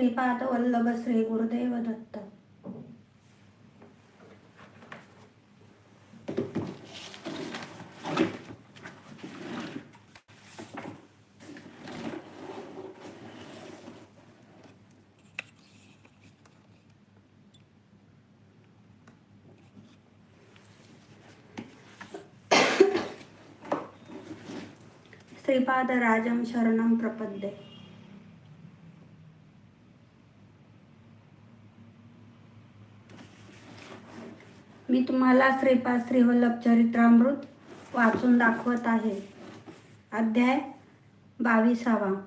श्रीपाद वल्लभ श्री गुरुदेव दत्त. श्रीपाद राजम शरणम प्रपद्ये. मी तुम्हाला श्रीपाद श्रीवल्लभ चरित्रामृत वाचून दाखवत आहे. अध्याय बावीसावा.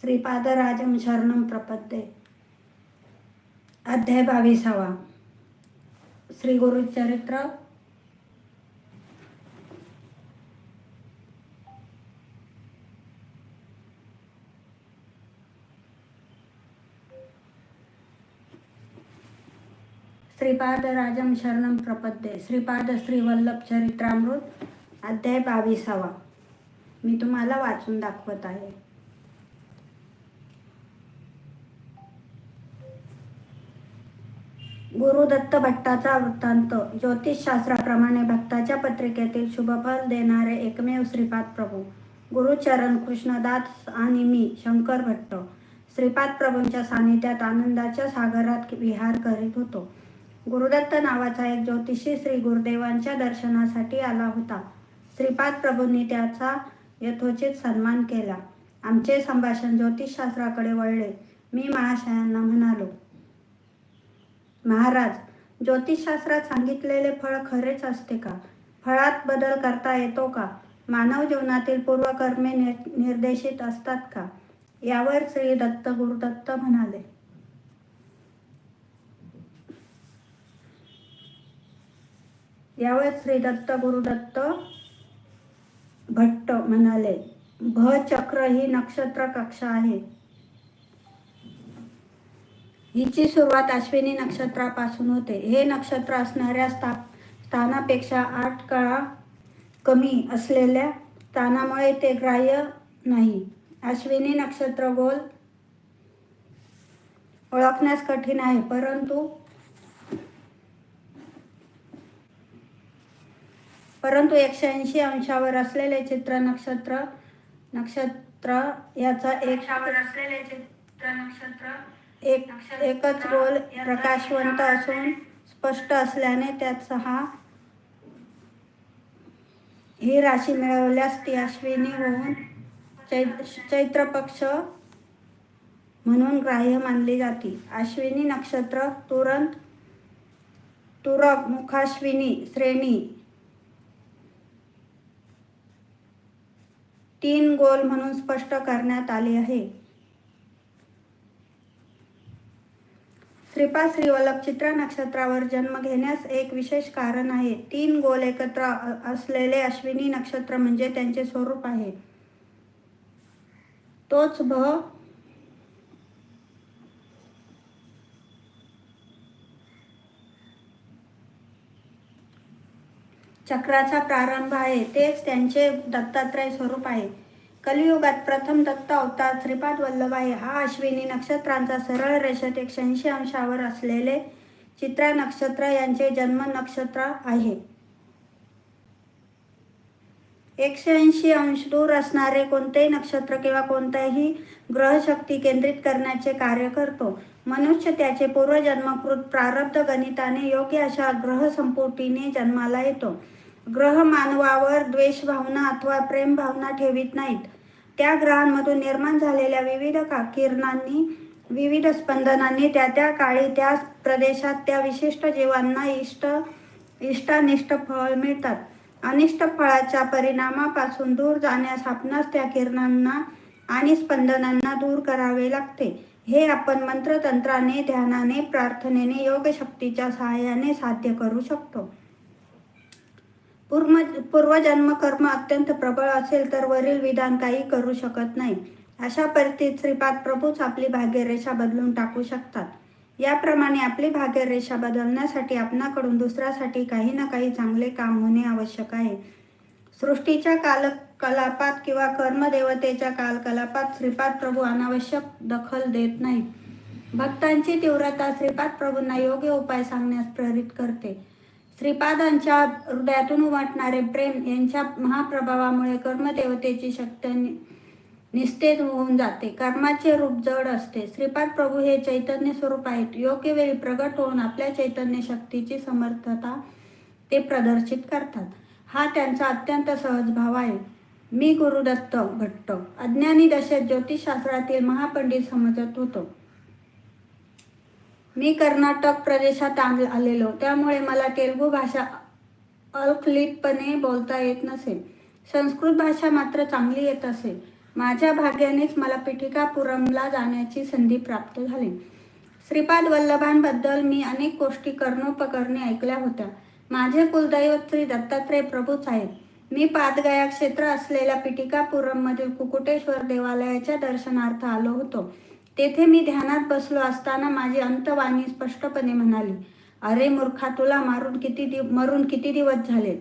श्रीपादराजम शरणम प्रपद्ये. अध्याय बावीसावा. श्री गुरुचरित्र श्रीपाद राजम शरणम प्रपद्ये. श्रीपाद श्रीवल्लभ चरित्रामृत अध्याय बावीसावा. मी तुम्हाला वाचून दाखवत आहे. गुरुदत्त भट्टाचा वृत्तांत. ज्योतिषशास्त्राप्रमाणे भक्ताच्या पत्रिकेतील शुभफल देणारे एकमेव श्रीपाद प्रभू. गुरुचरण कृष्णदास आणि मी शंकर भट्ट. श्रीपाद प्रभूंच्या सानिध्यात आनंदाच्या सागरात विहार करीत होतो. गुरुदत्त नावाचा एक ज्योतिषी श्री गुरुदेवांच्या दर्शनासाठी आला होता. श्रीपाद प्रभूंनी त्याचा यथोचित सन्मान केला. आमचे संभाषण ज्योतिषशास्त्राकडे वळले. मी महाशयांना म्हणालो महाराज ज्योतिषशास्त्रात सांगितलेले फळ खरेच असते का? फळात बदल करता येतो का? मानव जीवनातील पूर्वकर्मे निर- निर्देशित असतात का? यावर श्री दत्त गुरुदत्त म्हणाले. यावर श्री दत्त गुरुदत्त भट्ट म्हणाले भ चक्र ही नक्षत्र कक्षा आहे. हिची सुरुवात अश्विनी नक्षत्रापासून होते. हे नक्षत्र असणाऱ्या स्था स्थानापेक्षा आठ काळा कमी असलेल्या स्थानामुळे ते ग्राह्य नाही. अश्विनी नक्षत्र गोल ओळखण्यास कठीण आहे परंतु परंतु एकशे ऐंशी अंशावर असलेले चित्र नक्षत्र नक्षत्र याचा एक असलेले चित्र नक्षत्र एक एकच रोल प्रकाशवंत असून स्पष्ट असल्याने त्यात सहा ही राशी मिळवल्यास ती अश्विनी होऊन चै चैत्र पक्ष म्हणून ग्राह्य मानली जाते. अश्विनी नक्षत्र तुरंत तुरक मुखाश्विनी श्रेणी तीन गोल म्हणून स्पष्ट करण्यात आले आहे. श्रीपाद श्रीवल्लभ चित्रा नक्षत्रावर जन्म घेण्यास एक विशेष कारण आहे. तीन गोल एकत्र असलेले अश्विनी नक्षत्र म्हणजे त्यांचे स्वरूप आहे. तोच भ चक्राचा प्रारंभ आहे. तेच त्यांचे दत्तात्रय स्वरूप आहे. कलियुगात प्रथम दत्त अवतार श्रीपाद वल्लभ आहे हा अश्विनी नक्षत्रांचा सरळ रेषेत एकशे ऐंशी अंशावर असलेले चित्रा नक्षत्र यांचे जन्म नक्षत्र आहे. एकशे ऐंशी अंश दूर असणारे कोणतेही नक्षत्र किंवा कोणताही ग्रहशक्ती केंद्रित करण्याचे कार्य करतो. मनुष्य त्याचे पूर्वजन्मकृत प्रारब्ध गणिताने योग्य अशा ग्रह संपुटीने जन्माला येतो. ग्रह मानवावर द्वेष भावना अथवा प्रेम भावना ठेवित नाहीत. त्या ग्रहांमधून निर्माण झालेल्या विविध का किरणांनी विविध स्पंदनांनी त्या त्या काळी त्या प्रदेशात त्या विशिष्ट जीवांना इष्ट इष्टानिष्ट फळ मिळतात. अनिष्ट फळाच्या परिणामापासून दूर जाण्यास आपणास त्या किरणांना आणि स्पंदनांना दूर करावे लागते. हे आपण मंत्रतंत्राने ध्यानाने प्रार्थनेने योगशक्तीच्या सहाय्याने साध्य करू शकतो. पूर्व पूर्वजन्म कर्म अत्यंत प्रबळ असेल तर वरील विधान काही करू शकत नाही. अशा परिस्थितीत श्रीपाद प्रभूच आपली भाग्यरेषा बदलून टाकू शकतात. याप्रमाणे आपली भाग्यरेषा बदलण्यासाठी आपणाकडून दुसऱ्यासाठी काही ना काही चांगले काम होणे आवश्यक आहे. सृष्टीच्या कालकलापात किंवा कर्मदेवतेच्या कालकलापात श्रीपाद प्रभू अनावश्यक दखल देत नाहीत. भक्तांची तीव्रता श्रीपाद प्रभूंना योग्य उपाय सांगण्यास प्रेरित करते. श्रीपादांच्या हृदयातून उमटणारे प्रेम यांच्या महाप्रभावामुळे कर्मदेवतेची शक्ती नि- निस्तेज होऊन जाते. कर्माचे रूप जड असते. श्रीपाद प्रभू हे चैतन्य स्वरूप आहेत. योग्य वेळी प्रगट होऊन आपल्या चैतन्य शक्तीची समर्थता ते प्रदर्शित करतात. हा त्यांचा अत्यंत सहज भाव आहे. मी गुरुदत्त भट्ट. अज्ञानी दशेत ज्योतिषशास्त्रातील महापंडित समजत होतो. मी कर्नाटक प्रदेशात आलेलो. त्यामुळे मला तेलुगू भाषा अल्खलितपणे बोलता येत नसेल संस्कृत भाषा मात्र चांगली येत असेल माझ्या भाग्यानेच मला पिठिकापुरमला जाण्याची संधी प्राप्त झाली. श्रीपाद वल्लभांबद्दल मी अनेक गोष्टी कर्णोपकरणे ऐकल्या होत्या. माझे कुलदैवत श्री दत्तात्रय प्रभूच आहेत मी पादगया क्षेत्र असलेल्या पिटिकापुरममधील कुकुटेश्वर देवालयाच्या दर्शनार्थ आलो होतो. तेथे मी ध्यानात बसलो असताना माझी अंतवाणी स्पष्टपणे म्हणाली अरे मूर्खा तुला मारून किती दिव मरून किती दिवस झाले?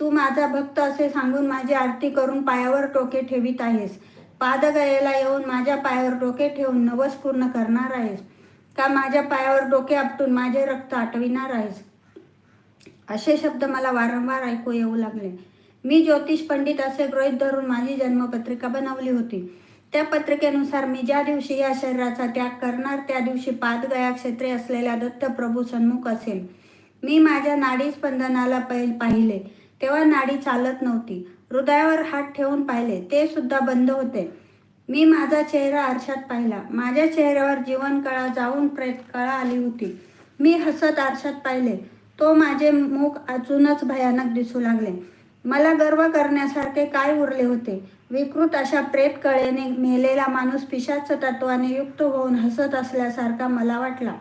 तू माझा भक्त असे सांगून माझी आरती करून पायावर टोके ठेवीत आहेस. पादगयेला येऊन माझ्या पायावर डोके ठेवून नवस पूर्ण करणार आहेस. का माझ्या पायावर डोके आपटून माझे रक्त आटविणार आहेस? असे शब्द मला वारंवार ऐकू येऊ लागले. मी ज्योतिष पंडित असे गृहित धरून माझी जन्मपत्रिका बनवली होती. त्या पत्रिकेनुसार मी ज्या दिवशी या शरीराचा त्याग करणार त्या दिवशी पादगया क्षेत्रे असलेल्या दत्त प्रभू सन्मुख असेल. मी माझ्या नाडी स्पंदनाला पाहिले. तेव्हा नाडी चालत नव्हती. हृदयावर हात ठेवून पाहिले. ते सुद्धा बंद होते. मी माझा चेहरा आरशात पाहिला. माझ्या चेहऱ्यावर जीवनकळा जाऊन प्रेतकळा आली होती. मी हसत आरशात पाहिले. तो माझे मुख अजूनच भयानक दिसू लागले. मला गर्व करण्यासारखे काय उरले होते? विकृत अशा प्रेत कळेने मेलेला माणूस पिशाच तत्वाने युक्त होऊन हसत असल्यासारखा मला वाटला.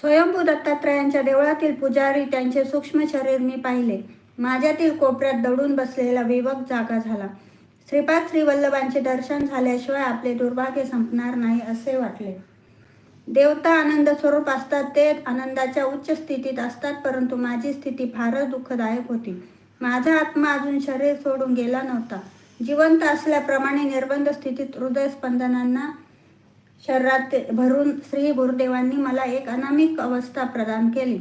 स्वयंभू दत्तात्रयांच्या देवळातील पुजारी त्यांचे सूक्ष्म शरीर मी पाहिले. माझ्यातील कोपऱ्यात दडून बसलेला विवक जागा झाला. श्रीपाद श्रीवल्लभांचे दर्शन झाल्याशिवाय आपले दुर्भाग्य संपणार नाही असे वाटले. देवता आनंद स्वरूप असतात ते आनंदाच्या उच्च स्थितीत असतात परंतु माझी स्थिती फारच दुःखदायक होती. माझा आत्मा अजून शरीर सोडून गेला नव्हता. जिवंत असल्याप्रमाणे निर्बंध स्थितीत हृदय स्पंदनांना शरीरात भरून श्री गुरुदेवांनी मला एक अनामिक अवस्था प्रदान केली.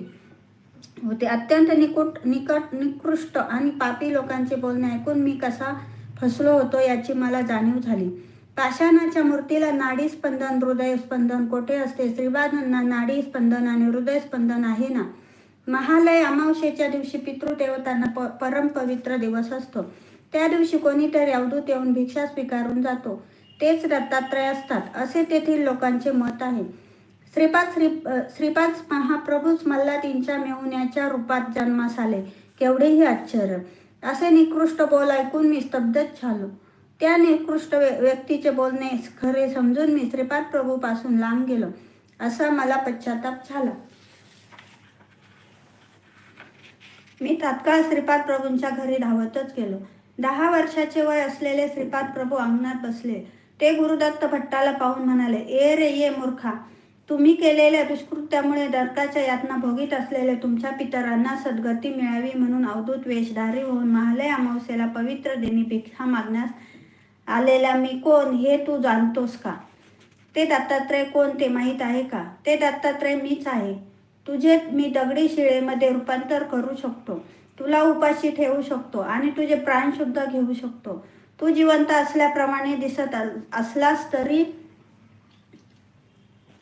होते. अत्यंत निकुट निकट निकृष्ट आणि पापी लोकांचे बोलणे ऐकून मी कसा फसलो होतो याची मला जाणीव झाली. पाषाणाच्या मूर्तीला नाडी स्पंदन हृदय स्पंदन कोठे असते? श्रीबादांना नाडी स्पंदन आणि हृदय स्पंदन आहे ना? महालय अमावस्येच्या दिवशी पितृदेवतांना प परम पवित्र दिवस असतो. त्या दिवशी कोणीतरी अवधूत येऊन भिक्षा स्वीकारून जातो. तेच दत्तात्रय असतात असे तेथील लोकांचे मत आहे. श्रीपाद श्री श्रीपाद महाप्रभूच मल्हादींच्या मेहुण्याच्या रूपात जन्मास आले. केवढेही आश्चर्य. असे निकृष्ट बोल ऐकून मी स्तब्धच झालो. त्या निकृष्ट व्य- व्यक्तीचे बोलणे खरे समजून मी श्रीपाद प्रभूपासून लांब गेलो. असा मला पश्चाताप झाला. मी तात्काळ श्रीपाद प्रभूंच्या घरी धावतच गेलो. दहा वर्षाचे वय असलेले श्रीपाद प्रभू अंगणात बसले. ते गुरुदत्त भट्टाला पाहून म्हणाले ए रे ये मूर्खा. तुम्ही केलेल्या दुष्कृत्यामुळे दर्काच्या यातना भोगीत असलेले तुमच्या पितरांना सद्गती मिळावी म्हणून अवधूत वेशधारी होऊन महालय अमावस्येला पवित्र देणी भिक्षा मागण्यास आलेला मी कोण हे तू जाणतोस का? ते दत्तात्रय कोण ते माहीत आहे का? ते दत्तात्रय मीच आहे. तुझे मी दगडी शिळेमध्ये रूपांतर करू शकतो. तुला उपाशी ठेवू शकतो आणि तुझे प्राण शुद्ध घेऊ शकतो. तू जिवंत असल्याप्रमाणे दिसत असलास तरी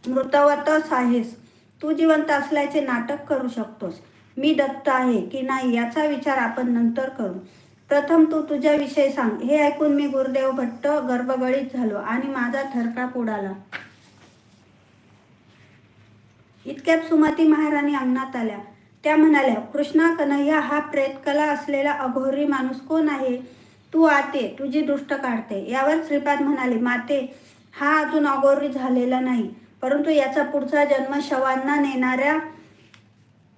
मृतवतच आहेस. तू जिवंत असल्याचे नाटक करू शकतोस. मी दत्त आहे की नाही याचा विचार आपण नंतर करू. प्रथम तू तुझ्याविषयी सांग. हे ऐकून मी गुरुदेव भट्ट गर्भगळीत झालो आणि माझा थरकाप उडाला. इतक्यात सुमती महाराणी अंगणात आल्या. त्या म्हणाल्या कृष्णा कन्हैया हा प्रेतकला असलेला अघोरी माणूस कोण आहे? तू आते तुझी दुष्ट काढते. यावर श्रीपाद म्हणाले माते हा अजून अघोरी झालेला नाही परंतु याचा पुढचा जन्म शवांना नेणाऱ्या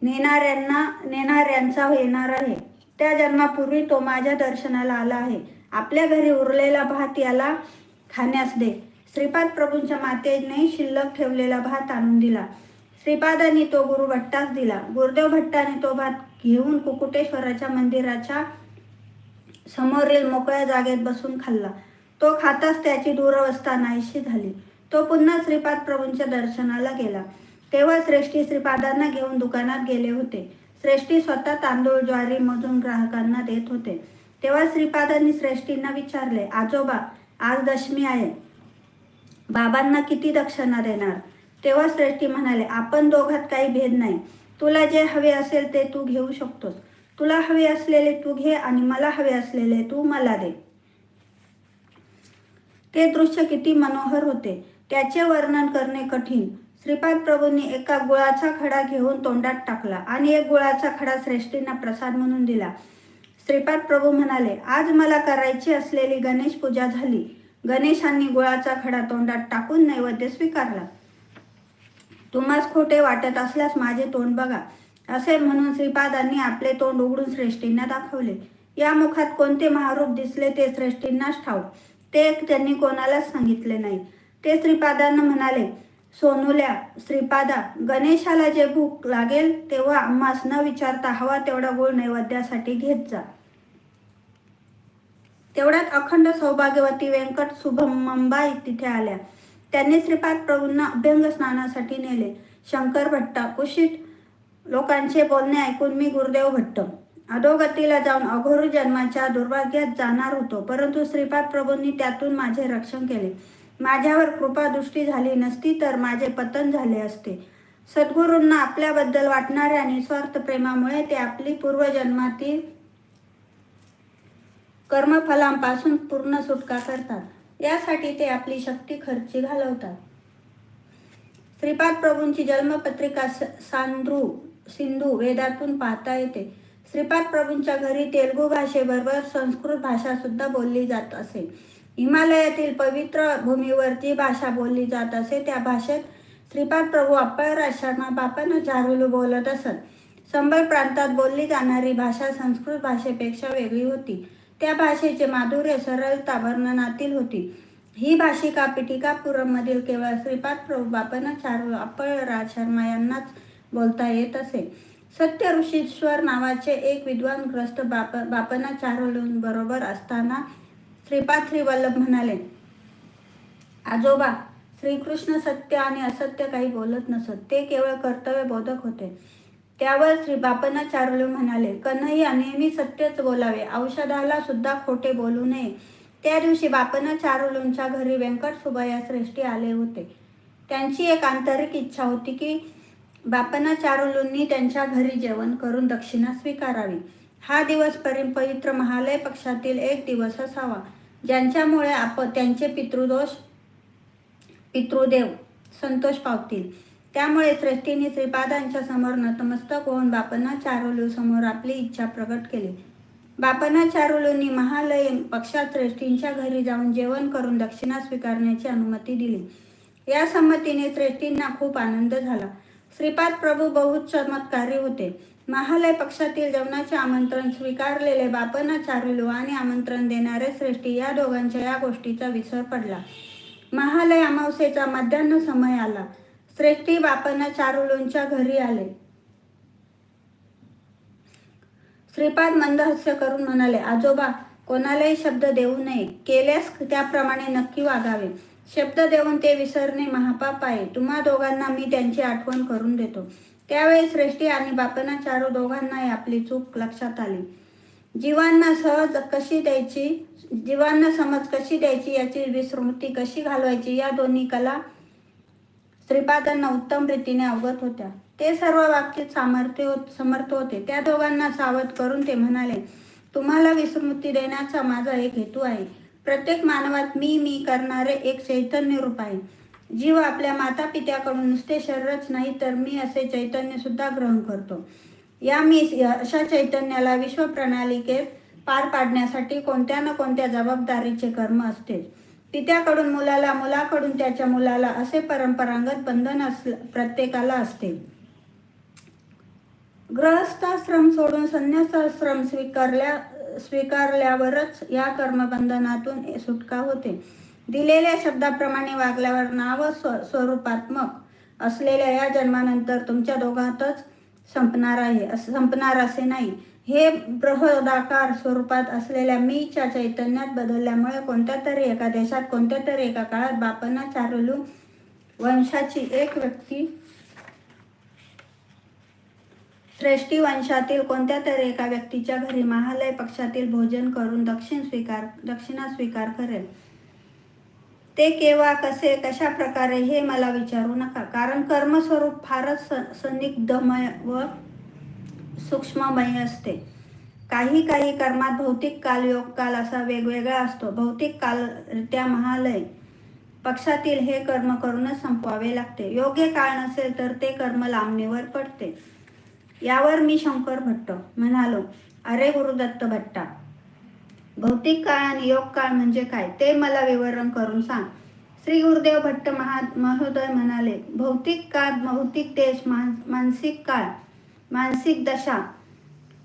नेणाऱ्यांना नेणाऱ्यांचा येणार आहे. त्या जन्मापूर्वी तो माझ्या दर्शनाला आला आहे. आपल्या घरी उरलेला भात याला खाण्यास दे. श्रीपाद प्रभूंच्या मातेने शिल्लक ठेवलेला भात आणून दिला. श्रीपादांनी तो गुरु भट्टास दिला. गुरुदेव भट्टाने तो भात घेऊन कुकुटेश्वराच्या मंदिराच्या समोरील मोकळ्या जागेत बसून खाल्ला. तो खाताच त्याची दुरवस्था नाहीशी झाली. तो पुन्हा श्रीपाद प्रभूंच्या दर्शनाला गेला. तेव्हा श्रेष्ठी श्रीपादांना घेऊन दुकानात गेले होते. श्रेष्ठी स्वतः तांदूळ ज्वारी मजून ग्राहकांना देत होते. तेव्हा श्रीपादांनी श्रेष्ठींना विचारले आजोबा आज दशमी आहे. बाबांना किती दक्षिणा देणार? तेव्हा श्रेष्ठी म्हणाले आपण दोघात काही भेद नाही. तुला जे हवे असेल ते तू घेऊ शकतोस. तुला हवे असलेले तू घे आणि मला हवे असलेले तू मला दे. ते दृश्य किती मनोहर होते. त्याचे वर्णन करणे कठीण. श्रीपाद प्रभूंनी एका गुळाचा खडा घेऊन तोंडात टाकला आणि एक गुळाचा खडा श्रेष्ठींना प्रसाद म्हणून दिला. श्रीपाद प्रभू म्हणाले आज मला करायची असलेली गणेश पूजा झाली. गणेशांनी गुळाचा खडा तोंडात टाकून नैवेद्य स्वीकारला. तुम्हास खोटे वाटत असल्यास माझे तोंड बघा. असे म्हणून श्रीपादांनी आपले तोंड उघडून श्रेष्ठींना दाखवले. या मुखात कोणते महारूप दिसले ते श्रेष्ठींनाच ठाऊ ते त्यांनी कोणालाच सांगितले नाही. ते श्रीपादांना म्हणाले सोनुल्या श्रीपादा गणेशाला जे भूक लागेल तेव्हा आम्हास न विचारता हवा तेवढा गोळ नैवेद्यासाठी घेत जा. तेवढ्यात अखंड सौभाग्यवती व्यंकट शुभमंबाई तिथे आल्या. त्यांनी श्रीपाद प्रभूंना अभ्यंग स्नानासाठी नेले. शंकर भट्टा कुशीत लोकांचे बोलणे ऐकून मी गुरुदेव भट्ट. अधोगतीला जाऊन अघोर जन्माच्या दुर्भाग्यात जाणार होतो परंतु श्रीपाद प्रभूंनी त्यातून माझे रक्षण केले. माझ्यावर कृपादृष्टी झाली नसती तर माझे पतन झाले असते. सद्गुरूंना आपल्याबद्दल वाटणाऱ्या निस्वार्थ प्रेमामुळे ते आपली पूर्वजन्मातील कर्मफलांपासून पूर्ण सुटका करतात. यासाठी ते आपली शक्ती खर्ची घालवतात. श्रीपाद प्रभूंची जन्मपत्रिका स- सांद्रू सिंधू वेदातून पाहता येते. श्रीपाद प्रभूंच्या घरी तेलुगू भाषेबरोबर संस्कृत भाषा सुद्धा बोलली जात असे. हिमालयातील पवित्र भूमीवर जी भाषा बोलली जात असे त्या भाषेत श्रीपाद प्रभू अप्पळराज शर्मा बापानं झारुलू बोलत असत. संबळ प्रांतात बोलली जाणारी भाषा संस्कृत भाषेपेक्षा वेगळी होती. त्या भाषेचे माधुर्य सरळता वर्णनातील होती. ही भाषिका पिटिकापुरममधील केवळ श्रीपाद प्रभू बापना चारू अप्पळराज शर्मा यांनाच बोलता येत असे. सत्य ऋषीश्वर नावाचे एक विद्वान ग्रस्त बाप बापना बरोबर असताना श्रीपाद श्रीवल्लभ म्हणाले आजोबा श्रीकृष्ण सत्य आणि असत्य काही बोलत नसत. ते केवळ कर्तव्य बोधक होते. त्यावर श्री बापना चारुलू म्हणाले कन्हैया नेहमी सत्यच बोलावे औषधाला सुद्धा खोटे बोलू नये. त्या दिवशी बापना चारुलूंच्या घरी व्यंकट सुबया श्रेष्ठी आले होते. त्यांची एक आंतरिक इच्छा होती की बापना चारुलूंनी त्यांच्या घरी जेवण करून दक्षिणा स्वीकारावी. हा दिवस परिपवित्र महालय पक्षातील एक दिवस असावा ज्यांच्यामुळे आप त्यांचे पितृदोष पितृदेव संतोष पावतील. त्यामुळे श्रेष्ठीने श्रीपादांच्या समोर नतमस्तक होऊन बापना चारुलू समोर आपली इच्छा प्रकट केली. बापना चारुलूंनी महालय पक्षात श्रेष्ठींच्या घरी जाऊन जेवण करून दक्षिणा स्वीकारण्याची अनुमती दिली. या संमतीने श्रेष्ठींना खूप आनंद झाला. श्रीपाद प्रभू बहुत चमत्कारी होते. महालय पक्षातील जेवणाचे आमंत्रण स्वीकारलेले बापना चारुलू आणि आमंत्रण देणारे श्रेष्ठी या दोघांच्या या गोष्टीचा विसर पडला. महालय अमावस्येचा मध्यान्ह समय आला. श्रेष्ठी बापांना चारुलोंच्या घरी आले. श्रीपाद मंदहास्य करून म्हणाले आजोबा कोणालाही शब्द देऊ नये. केल्यास त्याप्रमाणे नक्की वागावे. शब्द देऊन ते विसरणे महापाप आहे. तुम्हा दोघांना मी त्यांची आठवण करून देतो. त्यावेळी श्रेष्ठी आणि बापना चारू दोघांनाही आपली चूक लक्षात आली. जीवांना सहज कशी द्यायची जीवांना समज कशी द्यायची याची विस्मृती कशी घालवायची या दोन्ही कला श्रीपादांना उत्तम रीतीने अवगत होत्या. ते सर्व बाबतीत सामर्थ्य होत समर्थ होते. त्या दोघांना सावध करून ते म्हणाले तुम्हाला विस्मृती देण्याचा माझा एक हेतू आहे. प्रत्येक मानवात मी मी करणारे एक चैतन्य रूप आहे. जीव आपल्या माता पित्याकडून नुसते शरीरच नाही तर मी असे चैतन्य सुद्धा ग्रहण करतो. या मी अशा चैतन्याला विश्वप्रणालिकेत पार पाडण्यासाठी कोणत्या ना कोणत्या जबाबदारीचे कर्म असतेच. पित्याकडून मुलाला मुलाकडून त्याच्या मुलाला असे परंपरागत बंधन अस प्रत्येकाला असते. ग्रहस्थाश्रम सोडून संन्यासाश्रम स्वीकारल्या स्वीकारल्यावरच या कर्मबंधनातून सुटका होते. दिलेल्या शब्दाप्रमाणे वागल्यावर नाव स्व स्वरूपात्मक असलेल्या या जन्मानंतर तुमच्या दोघांतच संपणार आहे संपणार असे नाही. हे प्रहदाकार स्वरूपात असलेल्या मीच्या चैतन्यात बदलल्यामुळे कोणत्या तरी एका देशात कोणत्या तरी एका काळात बापांना चारुलू वंशाची एक व्यक्ती श्रेष्ठी वंशातील कोणत्या तरी एका व्यक्तीच्या घरी महालय पक्षातील भोजन करून दक्षिण स्वीकार दक्षिणा स्वीकार करेल. ते केव्हा कसे कशा प्रकारे हे मला विचारू नका. कारण कर्मस्वरूप फारच स- संदिग्धमय व सूक्ष्ममय असते. काही काही कर्मात भौतिक काल योग काल असा वेगवेगळा असतो. भौतिक काल त्या महालय. पक्षातील हे कर्म करूनच संपवावे लागते. योग्य काळ नसेल तर ते कर्म लांबणीवर पडते. यावर मी शंकर भट्ट म्हणालो अरे गुरुदत्त भट्टा भौतिक काळ आणि योग काळ म्हणजे काय? ते मला विवरण करून सांग. श्री गुरुदेव भट्ट महा महोदय म्हणाले भौतिक काळ भौतिक देश मान मानसिक काळ मानसिक दशा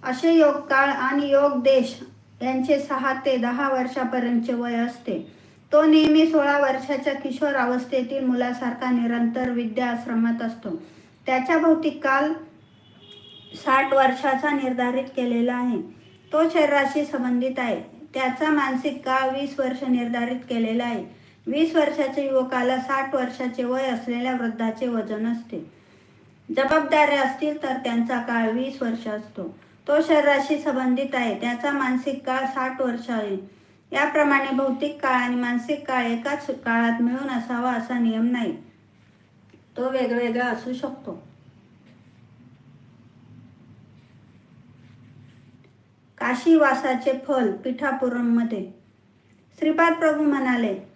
असे योग काळ आणि योग देश यांचे सहा ते दहा वर्षापर्यंतचे वय असते. तो नेहमी सोळा वर्षाच्या किशोर अवस्थेतील मुलासारखा निरंतर विद्याश्रमात असतो. त्याच्या भौतिक काल साठ वर्षाचा निर्धारित केलेला आहे. तो शरीराशी संबंधित आहे. त्याचा मानसिक काळ वीस वर्ष निर्धारित केलेला आहे. वीस वर्षाच्या युवकाला साठ वर्षाचे वय असलेल्या वृद्धाचे वजन असते. जबाबदाऱ्या असतील तर त्यांचा काळ वीस वर्ष असतो. तो शरीराशी संबंधित आहे. त्याचा मानसिक काळ साठ वर्ष आहे. याप्रमाणे भौतिक काळ आणि मानसिक काळ एकाच काळात मिळून असावा असा नियम नाही. तो वेगवेगळा असू शकतो. काशीवासाचे फल पिठापुरममध्ये. श्रीपाद प्रभू म्हणाले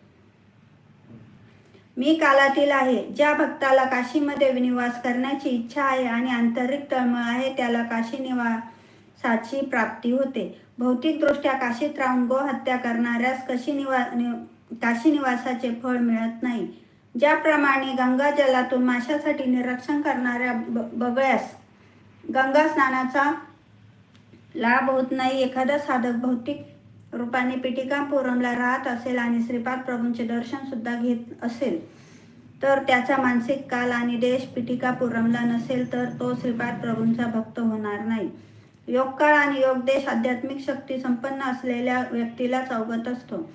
मी कालातील आहे. ज्या भक्ताला काशीमध्ये निवास करण्याची इच्छा आहे आणि आंतरिक तळमळ आहे त्याला काशी निवासाची प्राप्ती होते. भौतिकदृष्ट्या काशीत राहून गोहत्या करणाऱ्यास कशी निवा नि- काशी निवासाचे फळ मिळत नाही. ज्याप्रमाणे गंगा जलातून माशासाठी निरीक्षण करणाऱ्या ब- बगळ्यास गंगा स्नानाचा लाभ होत नाही. एखादा साधक भौतिक रूपाने पिटिकापुरमला राहत असेल आणि श्रीपाद प्रभूंचे दर्शन सुद्धा घेत असेल. तर त्याचा मानसिक काल आणि देश पिटिकापुरमला नसेल तर तो श्रीपाद प्रभूंचा भक्त होणार नाही. योगकाळ आणि योगदेश आध्यात्मिक शक्ती संपन्न असलेल्या व्यक्तीलाच अवगत असतो.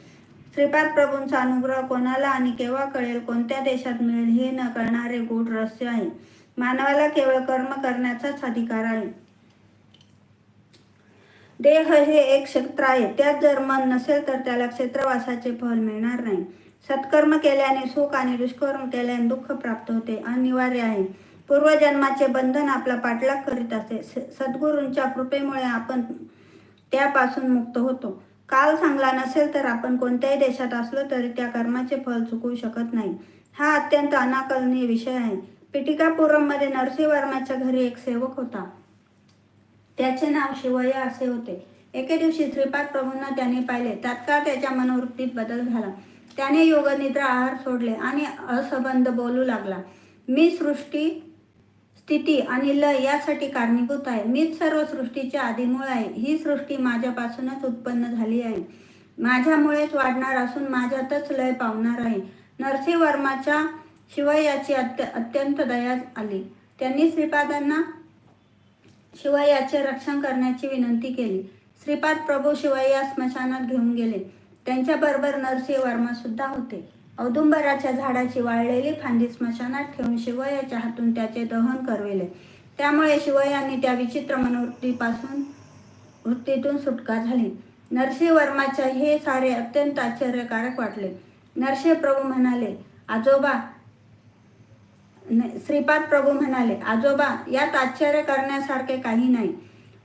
श्रीपाद प्रभूंचा अनुग्रह कोणाला आणि केव्हा कळेल कोणत्या देशात मिळेल हे न कळणारे गूढ रहस्य आहे. मानवाला केवळ कर्म करण्याचाच अधिकार आहे. देह हे एक क्षेत्र आहे. त्यात जर मन नसेल तर त्याला क्षेत्रवासाचे फल मिळणार नाही. सत्कर्म केल्याने सुख आणि दुष्कर्म केल्याने दुःख प्राप्त होते. अनिवार्य आहे. पूर्वजन्माचे बंधन आपला पाठलाग करीत असते. स- सद्गुरूंच्या कृपेमुळे आपण त्यापासून मुक्त होतो. काल चांगला नसेल तर आपण कोणत्याही देशात असलो तरी त्या कर्माचे फल चुकवू शकत नाही. हा अत्यंत अनाकलनीय विषय आहे. पिटिकापुरममध्ये नरसिंहवर्माच्या घरी एक सेवक होता. त्याचे नाव शिवय असे होते. एके दिवशी श्रीपाद प्रभूंना त्याने पाहिले. तात्काळ त्याच्या मनोवृत्तीत बदल झाला. त्याने योगनिद्रा आहार सोडले आणि असंबंध बोलू लागला. मी सृष्टी स्थिती आणि लय यासाठी कारणीभूत आहे. मीच सर्व सृष्टीच्या आधीमुळे आहे. ही सृष्टी माझ्यापासूनच उत्पन्न झाली आहे. माझ्यामुळेच वाढणार असून माझ्यातच लय पावणार आहे. नरसिंह वर्माच्या शिवयाची अत्य अत्यंत दया आली. त्यांनी श्रीपादांना शिवयाचे रक्षण करण्याची विनंती केली. श्रीपाद प्रभू शिवय्या स्मशानात घेऊन गेले. त्यांच्याबरोबर नरसिंह वर्मा सुद्धा होते. औदुंबराच्या झाडाची वाळलेली फांदी स्मशानात ठेवून शिवयाच्या हातून त्याचे दहन करविले. त्यामुळे शिवयांनी त्या विचित्र मनोवृत्तीपासून वृत्तीतून सुटका झाली. नरसिंह वर्माच्या हे सारे अत्यंत आश्चर्यकारक वाटले. नरसिंह प्रभू म्हणाले आजोबा श्रीपाद प्रभू म्हणाले आजोबा यात आश्चर्य करण्यासारखे काही नाही.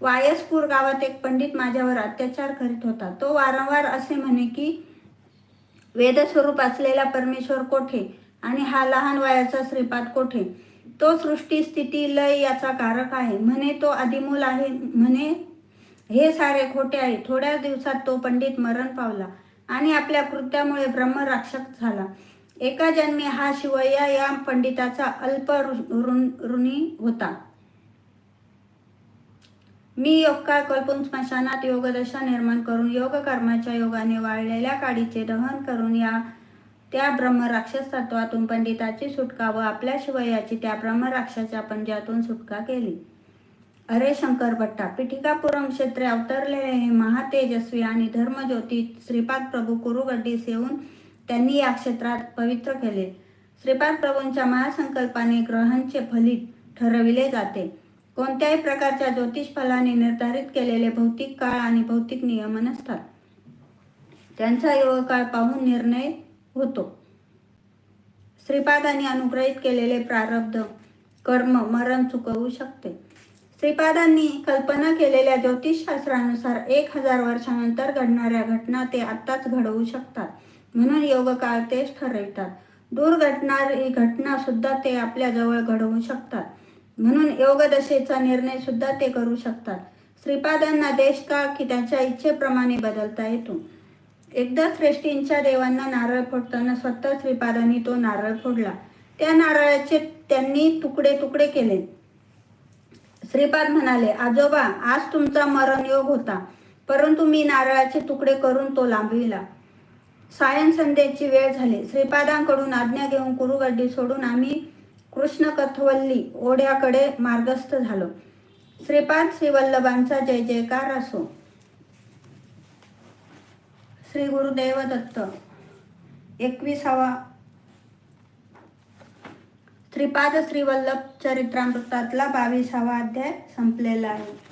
वायसपूर गावात एक पंडित माझ्यावर अत्याचार करीत होता. तो वारंवार असे म्हणे की वेदस्वरूप असलेला परमेश्वर कोठे आणि हा लहान वयाचा श्रीपाद कोठे? तो सृष्टी स्थिती लय याचा कारक आहे. म्हणे तो आदिमूल आहे. म्हणे हे सारे खोटे आहे. थोड्या दिवसात तो पंडित मरण पावला आणि आपल्या कृत्यामुळे ब्रह्मराक्षक झाला. एका जन्मी हा शिवया या पंडिताचा अल्प ऋ- ऋणी होता. मी योगकाळ कल्पून स्मशानात योगदशा निर्माण करून योग कर्माच्या योगाने वाळलेल्या काडीचे दहन करून या त्या ब्रह्मराक्षस तत्वातून पंडिताची सुटका व आपल्या शिवयाची त्या ब्रह्मराक्षाच्या पंजातून सुटका केली. अरे शंकर भट्टा पिठिकापुरम क्षेत्रे अवतरलेले हे महातेजस्वी आणि धर्मज्योती श्रीपाद प्रभू कुरुगड्डीस येऊन त्यांनी या क्षेत्रात पवित्र केले. श्रीपाद प्रभूंच्या महासंकल्पाने ग्रहांचे फलित ठरविले जाते. कोणत्याही प्रकारच्या ज्योतिष फलाने निर्धारित केलेले भौतिक काळ आणि भौतिक नियम नसतात. त्यांचा योग काळ पाहून निर्णय होतो. श्रीपादाने अनुग्रहित केलेले प्रारब्ध कर्म मरण चुकवू शकते. श्रीपादांनी कल्पना केलेल्या ज्योतिषशास्त्रानुसार एक हजार वर्षानंतर घडणाऱ्या घटना ते आत्ताच घडवू शकतात. म्हणून योग काळ तेच ठरवितात. दुर्घटणारी घटना सुद्धा ते आपल्या जवळ घडवू शकतात. म्हणून योगदशेचा निर्णय सुद्धा ते करू शकतात. श्रीपादांना देश काळ की त्यांच्या इच्छेप्रमाणे बदलता येतो? एकदा श्रेष्ठींच्या देवांना नारळ फोडताना स्वतः श्रीपादांनी तो नारळ फोडला. त्या नारळाचे त्यांनी तुकडे तुकडे केले. श्रीपाद म्हणाले आजोबा आज तुमचा मरण योग होता. परंतु मी नारळाचे तुकडे करून तो लांबविला. सायनसंध्याची वेळ झाली. श्रीपादांकडून आज्ञा घेऊन कुरुगड्डी सोडून आम्ही कृष्ण कथवल्ली ओढ्याकडे मार्गस्थ झालो. श्रीपाद श्रीवल्लभांचा जय जयकार असो. श्री गुरुदेव दत्त एकविसावा श्रीपाद श्रीवल्लभ चरित्रामृतातला बावीसावा अध्याय संपलेला आहे.